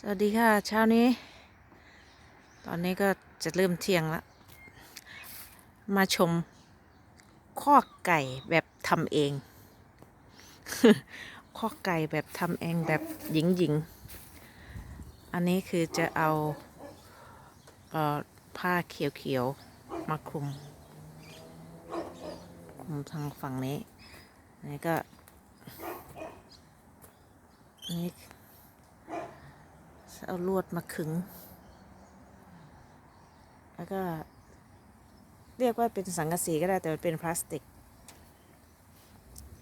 สวัสดีค่ะ เช้านี้ ตอนนี้ก็จะเริ่มเที่ยงแล้วมาชมข้อไก่แบบทำเอง ข้อไก่แบบทำเองแบบหญิงหญิงๆอันนี้คือจะเอาเออผ้าเขียวๆมาคลุมคลุมทางฝั่งนี้นนี้ก็นนี้ เอาลวดมาขึง แล้วก็ เรียกว่าเป็นสังกะสีก็ได้แต่มันเป็นพลาสติก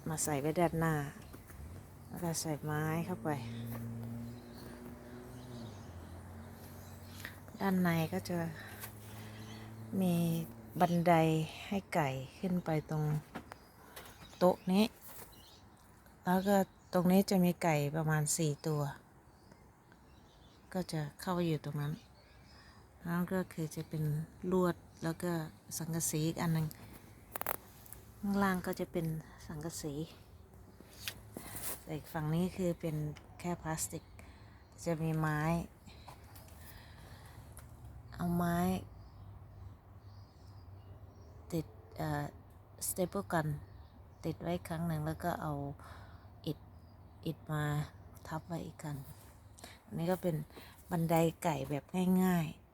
มาใส่ไว้ด้านหน้า แล้วก็ใส่ไม้เข้าไป ด้านในก็จะมีบันไดให้ไก่ขึ้นไปตรงโต๊ะนี้ แล้วก็ตรงนี้จะมีไก่ประมาณสี่ตัว ก็จะเข้าไปอยู่ตรงนั้นแล้วก็คือจะเป็นลวดแล้วก็สังกะสีอีกอันหนึ่งข้างล่างก็จะเป็นสังกะสีแต่อีกฝั่งนี้คือเป็นแค่พลาสติก จะมีไม้ เอาไม้ ติดสเตเปิลกัน ติดไว้ครั้งหนึ่งแล้วก็เอาอิฐอิฐมาทับไว้อีกกันอั นนี้ก็เป็นบันไดไก่แบบง่ายๆ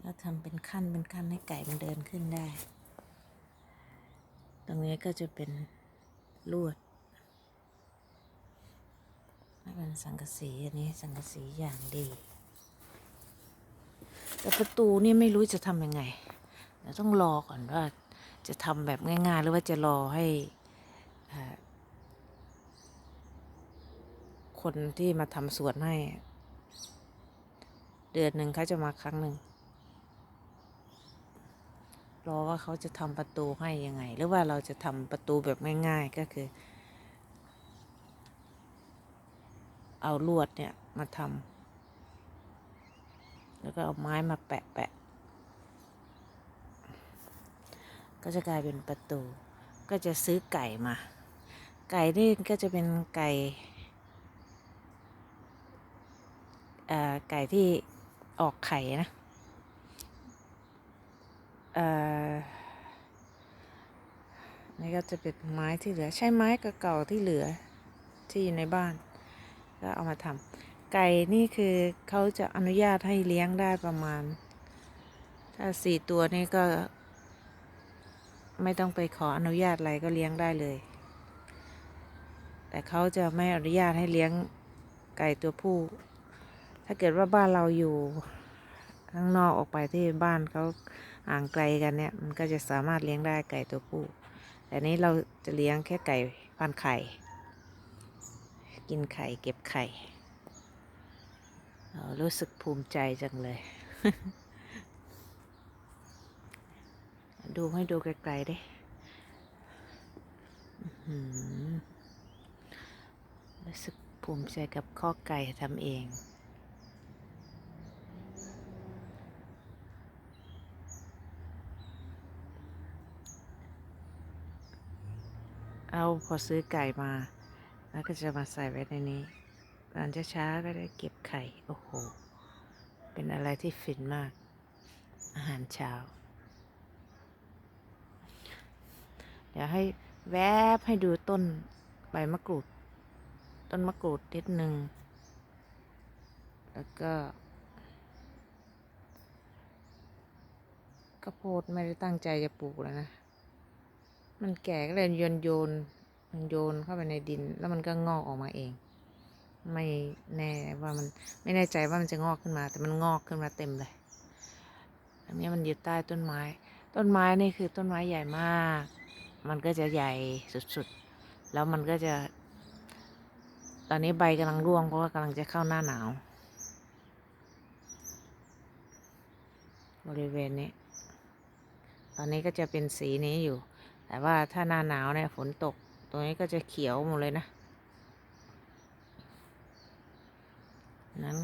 แล้วทำเป็นขั้นเป็นขั้นให้ไก่มันเดินขึ้นได้ ตรงนี้ก็จะเป็นลวดนี่เป็นสังกะสีอันนี้สังกะสีอย่างดี แต่ประตูนี่ไม่รู้จะทำยังไงเดี๋ยวต้องรอก่อนว่าจะทำแบบง่าย ๆ หรือว่าจะรอให้อ่า คนที่มาทำสวนให้ เดือนหนึ่งเขาจะมาครั้งหนึ่ง รอว่าเขาจะทำประตูให้ยังไง หรือว่าเราจะทำประตูแบบง่ายๆก็คือ เอาลวดเนี่ยมาทำแล้วก็เอาไม้มาแปะแปะก็จะกลายเป็นประตู ก็จะซื้อไก่มา ไก่นี่ก็จะเป็นไก่ เอ่อ ไก่ที่ออกไข่นะนี่ก็จะเป็นไม้ที่เหลือใช้ไม้เก่าๆที่เหลือที่อยู่ในบ้าน ก็เอามาทำไก่นี่คือเขาจะอนุญาตให้เลี้ยงได้ประมาณ ถ้าสี่ตัวนี่ก็ ไม่ต้องไปขออนุญาตอะไรก็เลี้ยงได้เลย แต่เขาจะไม่อนุญาตให้เลี้ยงไก่ตัวผู้ ถ้าเกิดว่าบ้านเราอยู่ข้างนอกออกไปที่บ้านเขาห่างไกลกันเนี่ย มันก็จะสามารถเลี้ยงได้ไก่ตัวผู้ แต่นี้เราจะเลี้ยงแค่ไก่พันไข่ กินไข่เก็บไข่รู้สึกภูมิใจจังเลย ดูให้ดูไกลๆดิรู้สึกภูมิใจกับข้อไก่ทำเอง เอาพอซื้อไก่มา แล้วก็จะมาใส่ไว้ในนี้ตอนช้าๆก็ได้เก็บไข่ โอ้โห เป็นอะไรที่ฟินมาก อาหารเช้า เดี๋ยวให้แวบให้ดูต้นใบมะกรูด ต้นมะกรูดนิดหนึ่ง แล้วก็ข้าวโพดไม่ได้ตั้งใจจะปลูกแล้วนะ มันแก่ก็เลยโยนโยนมันโยนเข้าไปในดิน แล้วมันก็งอกออกมาเอง ไม่แน่ว่ามันไม่แน่ใจว่ามันจะงอกขึ้นมา แต่มันงอกขึ้นมาเต็มเลยอันนี้มันอยู่ใต้ต้นไม้ ต้นไม้นี่คือต้นไม้ใหญ่มาก มันก็จะใหญ่สุดๆ แล้วมันก็จะ ตอนนี้ใบกำลังร่วงเพราะว่ากำลังจะเข้าหน้าหนาว บริเวณนี้ ตอนนี้ก็จะเป็นสีนี้อยู่ แต่ว่าถ้าหน้าหนาวเนี่ยฝนตก ตรงนี้ก็จะเขียวหมดเลยนะ อันนั้น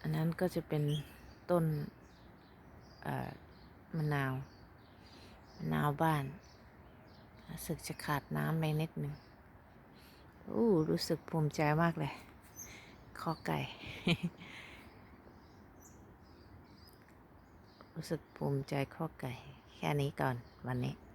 อันนั้นก็จะเป็นต้นมะนาวมะนาวบ้านรู้สึกจะขาดน้ำไปนิดหนึ่งอู้รู้สึกภูมิใจมากเลยข้อไก่ รู้สึกภูมิใจข้อไก่ แค่นี้ก่อนวันนี้